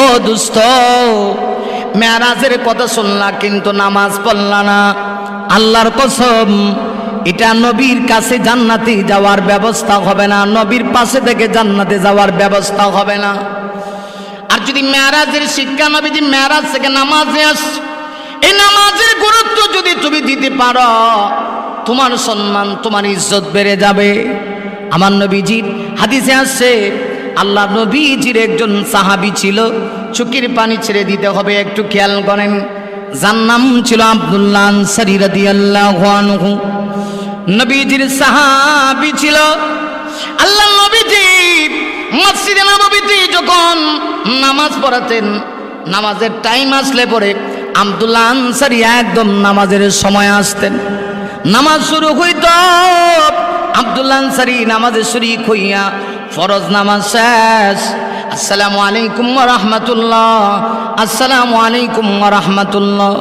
ও দুস্থ, মেয়ারাজের কথা শুনলা কিন্তু নামাজ পড়লা না আল্লাহর কসম, এটা নবীর কাছে জান্নাতে যাওয়ার ব্যবস্থা হবে না, নবীর পাশে থেকে জান্নাতে যাওয়ার ব্যবস্থা হবে না। আর যদি মেয়ারাজের শিক্ষা নবীজি মেয়ারাজ থেকে নামাজে আস, এই নামাজের গুরুত্ব যদি তুমি দিতে পারো, তোমার সম্মান, তোমার ইজ্জত বেড়ে যাবে। আমার নবীজির হাদিসে আসছে আল্লাহ নবীজির একজন সাহাবি ছিল। চুকির পানি ছেড়ে দিতে হবে, একটু খেয়াল করেন। যার নাম ছিল আব্দুল্লাহ নবীজির সাহাবি ছিল। আল্লাহ নবীজি মসজিদে নবীতে যখন নামাজ পড়াতেন, নামাজের টাইম আসলে পরে আব্দুল্লাহ আনসারি একদম নামাজের সময় আসতেন। নামাজ শুরু হইত, আব্দুল্লাহ আনসারি নামাজে শরিক হইয়া ফরজ নামাজ শেষ। আসসালামু আলাইকুম রহমতুল্লাহ। আসসালামু আলাইকুম রহমতুল্লাহ।